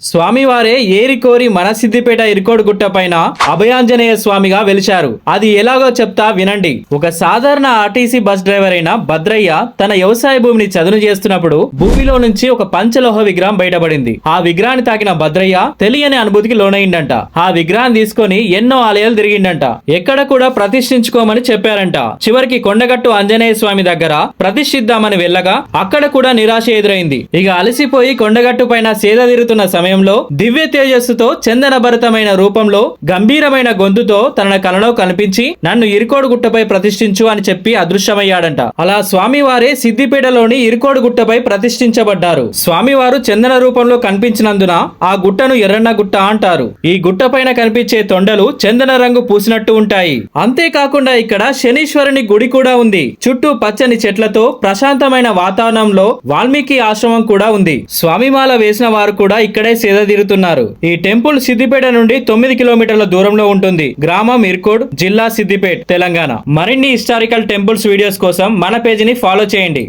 స్వామివారే ఏరి కోరి మన సిద్దిపేట ఇరుకోడు గుట్ట పైన అభయాంజనేయ స్వామిగా వెలిచారు అది ఎలాగో చెప్తా వినండి. ఒక సాధారణ ఆర్టీసీ బస్ డ్రైవర్ అయిన భద్రయ్య తన వ్యవసాయ భూమిని చదును చేస్తున్నప్పుడు భూమిలో నుంచి ఒక పంచలోహ విగ్రహం బయటపడింది. ఆ విగ్రహాన్ని తాకిన భద్రయ్య తెలియని అనుభూతికి లోనైందంట ఆ విగ్రహాన్ని తీసుకొని ఎన్నో ఆలయాలు తిరిగిండంట. ఎక్కడ కూడా ప్రతిష్ఠించుకోమని చెప్పారంట. చివరికి కొండగట్టు ఆంజనేయ స్వామి దగ్గర ప్రతిష్ఠిద్దామని వెళ్ళగా అక్కడ కూడా నిరాశ ఎదురైంది. ఇక అలసిపోయి కొండగట్టు పైన సేద తీరుతున్న సమయంలో దివ్య తేజస్సుతో చందనభరితమైన రూపంలో గంభీరమైన గొంతుతో తన కలలో కనిపించి నన్ను ఇరుకోడు గుట్టపై ప్రతిష్ఠించు అని చెప్పి అదృశ్యమయ్యాడంట. అలా స్వామివారే సిద్దిపేటలోని ఇరుకోడు గుట్టపై ప్రతిష్ఠించబడ్డారు. స్వామివారు చందన రూపంలో కనిపించినందున ఆ గుట్టను ఎర్రన్న గుట్ట అంటారు. ఈ గుట్ట పైన కనిపించే తొండలు చందన రంగు పూసినట్టు ఉంటాయి. అంతేకాకుండా ఇక్కడ శనీశ్వరుని గుడి కూడా ఉంది. చుట్టూ పచ్చని చెట్లతో ప్రశాంతమైన వాతావరణంలో వాల్మీకి ఆశ్రమం కూడా ఉంది. స్వామిమాల వేసిన వారు కూడా ఇక్కడే సేద తీరుతున్నారు. ఈ టెంపుల్ సిద్దిపేట నుండి తొమ్మిది కిలోమీటర్ల దూరంలో ఉంటుంది. గ్రామం ఇర్కోడ్ జిల్లా సిద్దిపేట్ తెలంగాణ. మరిన్ని హిస్టారికల్ టెంపుల్స్ వీడియోస్ కోసం మన పేజీని ఫాలో చేయండి.